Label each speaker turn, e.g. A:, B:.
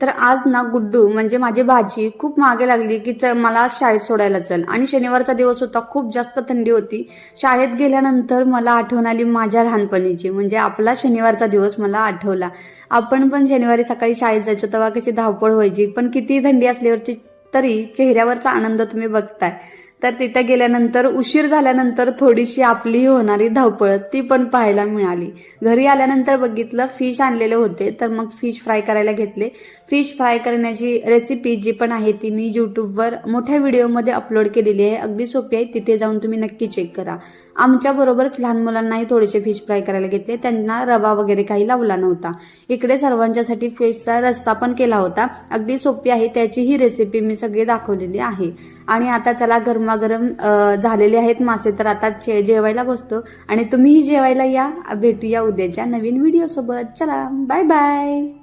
A: तर आज ना गुड्डू म्हणजे माझी भाजी खूप मागे लागली की चल मला आज शाळेत सोडायला चल. आणि शनिवारचा दिवस होता खूप जास्त थंडी होती. शाळेत गेल्यानंतर मला आठवण आली माझ्या लहानपणीची म्हणजे आपला शनिवारचा दिवस मला आठवला. आपण पण शनिवारी सकाळी शाळेत जायचो तेव्हा कशी धावपळ व्हायची पण किती थंडी असल्यावरची तरी चेहऱ्यावरचा आनंद तुम्ही बघताय. तर तिथे गेल्यानंतर उशीर झाल्यानंतर थोडीशी आपली होणारी धावपळ ती पण पाहायला मिळाली. घरी आल्यानंतर बघितलं फिश आणलेले होते तर मग फिश फ्राय करायला घेतले. फिश फ्राय करण्याची रेसिपी जी पण आहे ती मी यूट्यूबवर मोठ्या व्हिडिओमध्ये अपलोड केलेली आहे. अगदी सोपी आहे तिथे जाऊन तुम्ही नक्की चेक करा. आमच्या बरोबरच लहान मुलांनाही थोडेसे फिश फ्राय करायला घेतले. त्यांना रवा वगैरे काही लावला नव्हता. इकडे सर्वांच्यासाठी फिशचा रस्सा पण केला होता. अगदी सोपी आहे त्याची ही रेसिपी मी सगळी दाखवलेली आहे. आणि आता चला गरमागरम झालेले आहेत मासे तर आता जे- जेवायला बसतो. आणि तुम्हीही जेवायला या. भेटूया उद्याच्या नवीन व्हिडिओसोबत चला बाय बाय